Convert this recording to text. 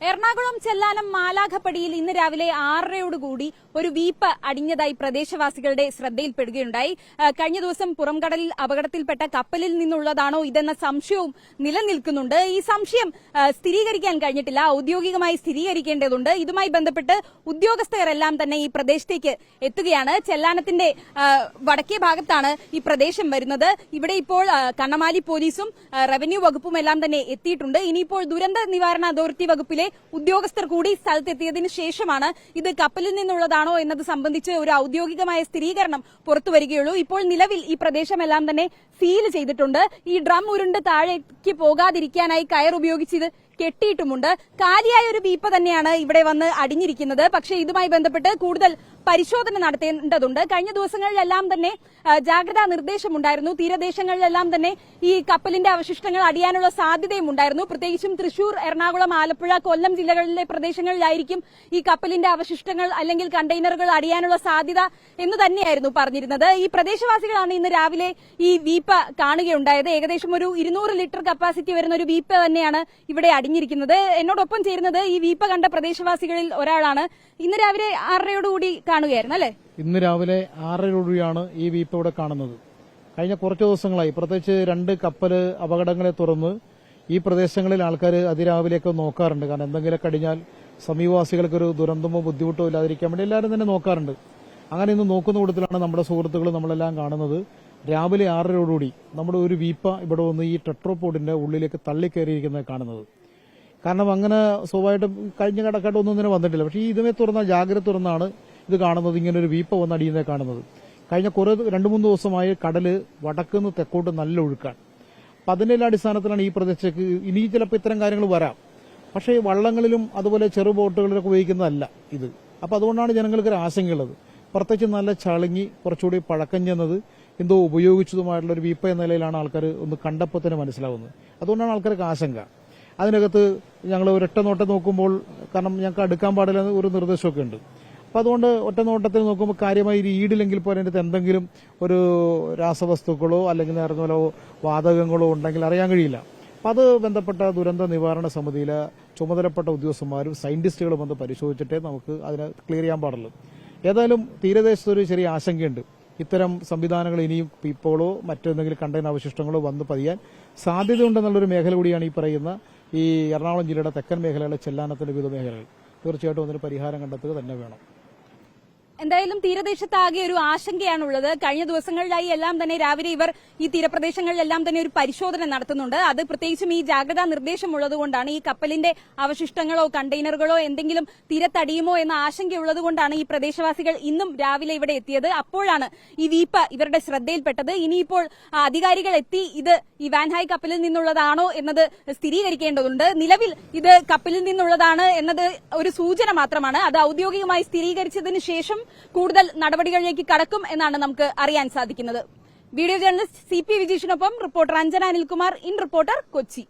എറണാകുളം ചെല്ലാനം മാലാഖപ്പടിയിൽ ഇന്ന് രാവിലെ ആറരയോടുകൂടി ഒരു വീപ്പ് അടിഞ്ഞതായി പ്രദേശവാസികളുടെ ശ്രദ്ധയിൽപ്പെടുകയുണ്ടായി. കഴിഞ്ഞ ദിവസം പുറംകടലിൽ അപകടത്തിൽപ്പെട്ട കപ്പലിൽ നിന്നുള്ളതാണോ ഇതെന്ന സംശയവും നിലനിൽക്കുന്നുണ്ട്. ഈ സംശയം സ്ഥിരീകരിക്കാൻ കഴിഞ്ഞിട്ടില്ല. ഔദ്യോഗികമായി സ്ഥിരീകരിക്കേണ്ടതുണ്ട്. ഇതുമായി ബന്ധപ്പെട്ട് ഉദ്യോഗസ്ഥരെല്ലാം തന്നെ ഈ പ്രദേശത്തേക്ക് എത്തുകയാണ്. ചെല്ലാനത്തിന്റെ വടക്കേ ഭാഗത്താണ് ഈ പ്രദേശം വരുന്നത്. ഇവിടെ ഇപ്പോൾ കണ്ണമാലി പോലീസും റവന്യൂ വകുപ്പും എല്ലാം തന്നെ എത്തിയിട്ടുണ്ട്. ഇനിയിപ്പോൾ ദുരന്ത നിവാരണ അതോറിറ്റി വകുപ്പിലെ ഉദ്യോഗസ്ഥർ കൂടി സ്ഥലത്തെത്തിയതിന് ശേഷമാണ് ഇത് കപ്പലിൽ നിന്നുള്ളതാണോ എന്നത് സംബന്ധിച്ച് ഒരു ഔദ്യോഗികമായ സ്ഥിരീകരണം പുറത്തു വരികയുള്ളൂ ഇപ്പോൾ നിലവിൽ ഈ പ്രദേശമെല്ലാം തന്നെ സീൽ ചെയ്തിട്ടുണ്ട്. ഈ ഡ്രം ഉരുണ്ട് താഴേക്ക് പോകാതിരിക്കാനായി കയർ ഉപയോഗിച്ച് ഇത് കെട്ടിയിട്ടുമുണ്ട്. കാലിയായ ഒരു വീപ്പ തന്നെയാണ് ഇവിടെ വന്ന് അടിഞ്ഞിരിക്കുന്നത്. പക്ഷെ ഇതുമായി ബന്ധപ്പെട്ട് കൂടുതൽ പരിശോധന നടത്തേണ്ടതുണ്ട്. കഴിഞ്ഞ ദിവസങ്ങളിലെല്ലാം തന്നെ ജാഗ്രതാ നിർദ്ദേശമുണ്ടായിരുന്നു. തീരദേശങ്ങളിലെല്ലാം തന്നെ ഈ കപ്പലിന്റെ അവശിഷ്ടങ്ങൾ അടിയാനുള്ള സാധ്യതയും ഉണ്ടായിരുന്നു പ്രത്യേകിച്ചും തൃശൂർ എറണാകുളം ആലപ്പുഴ കൊല്ലം ജില്ലകളിലെ പ്രദേശങ്ങളിലായിരിക്കും ഈ കപ്പലിന്റെ അവശിഷ്ടങ്ങൾ അല്ലെങ്കിൽ കണ്ടെയ്നറുകൾ അടിയാനുള്ള സാധ്യത എന്ന് തന്നെയായിരുന്നു പറഞ്ഞിരുന്നത്. ഈ പ്രദേശവാസികളാണ് ഇന്ന് രാവിലെ ഈ വീപ്പ കാണുകയുണ്ടായത്. ഏകദേശം ഒരു ഇരുന്നൂറ് ലിറ്റർ കപ്പാസിറ്റി വരുന്ന ഒരു വീപ്പ തന്നെയാണ് ഇവിടെ അടിഞ്ഞിരിക്കുന്നത് എന്നോടൊപ്പം ചേരുന്നത് ഈ വീപ്പ കണ്ട പ്രദേശവാസികളിൽ ഒരാളാണ്. ഇന്ന് രാവിലെ ആറരയോടുകൂടി കാണുകയായിരുന്നു അല്ലേ? ഇന്ന് രാവിലെ ആറരയോടുകൂടിയാണ് ഈ വീപ്പ് ഇവിടെ കാണുന്നത്. കഴിഞ്ഞ കുറച്ച് ദിവസങ്ങളായി പ്രത്യേകിച്ച് രണ്ട് കപ്പൽ അപകടങ്ങളെ തുടർന്ന് ഈ പ്രദേശങ്ങളിൽ ആൾക്കാർ അതിരാവിലെയൊക്കെ നോക്കാറുണ്ട്. കാരണം എന്തെങ്കിലുമൊക്കെ അടിഞ്ഞാൽ സമീപവാസികൾക്കൊരു ദുരന്തമോ ബുദ്ധിമുട്ടോ ഇല്ലാതിരിക്കാൻ വേണ്ടി എല്ലാവരും തന്നെ നോക്കാറുണ്ട്. അങ്ങനെ ഇന്ന് നോക്കുന്ന കൂട്ടത്തിലാണ് നമ്മുടെ സുഹൃത്തുക്കൾ നമ്മളെല്ലാം കാണുന്നത്. രാവിലെ ആറരയോടുകൂടി നമ്മുടെ ഒരു വീപ്പ ഇവിടെ വന്ന് ഈ ടെട്രോപോഡിന്റെ ഉള്ളിലേക്ക് തള്ളിക്കയറിയിരിക്കുന്നത് കാണുന്നത്. കാരണം അങ്ങനെ സ്വാഭാവികമായിട്ടും കഴിഞ്ഞ കടക്കാട്ട് ഒന്നും ഇങ്ങനെ വന്നിട്ടില്ല. പക്ഷേ ഈ ഇതുമേ തുറന്ന ജാഗ്രത തുറന്നാണ് ഇത് കാണുന്നത്. ഇങ്ങനെ ഒരു വീപ്പ വന്ന് അടിയുന്നത് കാണുന്നത്. കഴിഞ്ഞ കുറേ രണ്ടു മൂന്ന് ദിവസമായി കടൽ വടക്കുന്ന തെക്കോട്ട് നല്ല ഒഴുക്കാണ്. അപ്പൊ എല്ലാ അടിസ്ഥാനത്തിലാണ് ഈ പ്രദേശത്തേക്ക് ഇനി ചിലപ്പോൾ ഇത്തരം കാര്യങ്ങൾ വരാം. പക്ഷേ വള്ളങ്ങളിലും അതുപോലെ ചെറു ബോട്ടുകളിലൊക്കെ ഉപയോഗിക്കുന്നതല്ല ഇത്. അപ്പോൾ അതുകൊണ്ടാണ് ജനങ്ങൾക്ക് ഒരു ആശങ്കയുള്ളത്. പ്രത്യേകിച്ച് നല്ല ചളുങ്ങി കുറച്ചുകൂടി പഴക്കം ചെന്നത് എന്തോ ഉപയോഗിച്ചതുമായിട്ടുള്ള ഒരു വീപ്പ എന്ന നിലയിലാണ് ആൾക്കാർ ഒന്ന് കണ്ടപ്പോൾ തന്നെ മനസ്സിലാവുന്നത്. അതുകൊണ്ടാണ് ആൾക്കാർക്ക് ആശങ്ക. അതിനകത്ത് ഞങ്ങൾ ഒരൊറ്റ നോട്ടം നോക്കുമ്പോൾ കാരണം ഞങ്ങൾക്ക് അടുക്കാൻ പാടില്ല എന്ന് ഒരു നിർദ്ദേശമൊക്കെ ഉണ്ട്. അപ്പോൾ അതുകൊണ്ട് ഒറ്റ നോട്ടത്തിൽ നോക്കുമ്പോൾ കാര്യമായി ഒരു ഈടില്ലെങ്കിൽ പോലും അതിന്റെ എന്തെങ്കിലും ഒരു രാസവസ്തുക്കളോ അല്ലെങ്കിൽ നേർന്ന പോലെ വാതകങ്ങളോ ഉണ്ടെങ്കിൽ അറിയാൻ കഴിയില്ല. അപ്പം അത് ബന്ധപ്പെട്ട ദുരന്ത നിവാരണ സമിതിയിലെ ചുമതലപ്പെട്ട ഉദ്യോഗസ്ഥന്മാരും സയന്റിസ്റ്റുകളും വന്ന് പരിശോധിച്ചിട്ടേ നമുക്ക് അതിനെ ക്ലിയർ ചെയ്യാൻ പാടുള്ളൂ. ഏതായാലും തീരദേശത്ത് ഒരു ചെറിയ ആശങ്കയുണ്ട്. ഇത്തരം സംവിധാനങ്ങൾ ഇനിയും ഇപ്പോഴോ മറ്റെന്തെങ്കിലും കണ്ടെയ്നർ അവശിഷ്ടങ്ങളോ വന്ന് പതിയാൻ സാധ്യതയുണ്ടെന്നുള്ളൊരു മേഖല കൂടിയാണ് ഈ പറയുന്ന ഈ എറണാകുളം ജില്ലയുടെ തെക്കൻ മേഖലയിലെ ചെല്ലാനത്തിന്റെ വിവിധ മേഖലകൾ. തീർച്ചയായിട്ടും അതിന് പരിഹാരം കണ്ടെത്തുക തന്നെ വേണം. എന്തായാലും തീരദേശത്താകെ ഒരു ആശങ്കയാണുള്ളത്. കഴിഞ്ഞ ദിവസങ്ങളിലായി എല്ലാം തന്നെ രാവിലെ ഇവർ ഈ തീരപ്രദേശങ്ങളിലെല്ലാം തന്നെ ഒരു പരിശോധന നടത്തുന്നുണ്ട്. അത് പ്രത്യേകിച്ചും ഈ ജാഗ്രതാ നിർദ്ദേശം ഉള്ളതുകൊണ്ടാണ് ഈ കപ്പലിന്റെ അവശിഷ്ടങ്ങളോ കണ്ടെയ്നറുകളോ എന്തെങ്കിലും തീരത്തടിയുമോ എന്ന ആശങ്കയുള്ളത് കൊണ്ടാണ് ഈ പ്രദേശവാസികൾ ഇന്നും രാവിലെ ഇവിടെ എത്തിയത്. അപ്പോഴാണ് ഈ വീപ്പ ഇവരുടെ ശ്രദ്ധയിൽപ്പെട്ടത്. ഇനിയിപ്പോൾ അധികാരികൾ എത്തി ഇത് ഈ വാൻഹായ് കപ്പലിൽ നിന്നുള്ളതാണോ എന്നത് സ്ഥിരീകരിക്കേണ്ടതുണ്ട്. നിലവിൽ ഇത് കപ്പലിൽ നിന്നുള്ളതാണ് എന്നത് ഒരു സൂചന മാത്രമാണ്. അത് ഔദ്യോഗികമായി സ്ഥിരീകരിച്ചതിന് ശേഷം കൂടുതൽ നടപടികളിലേക്ക് കടക്കും എന്നാണ് നമുക്ക് അറിയാൻ സാധിക്കുന്നത്. Video journalist C P വിജീഷിനൊപ്പം reporter Anjana Anilkumar in reporter Kochi.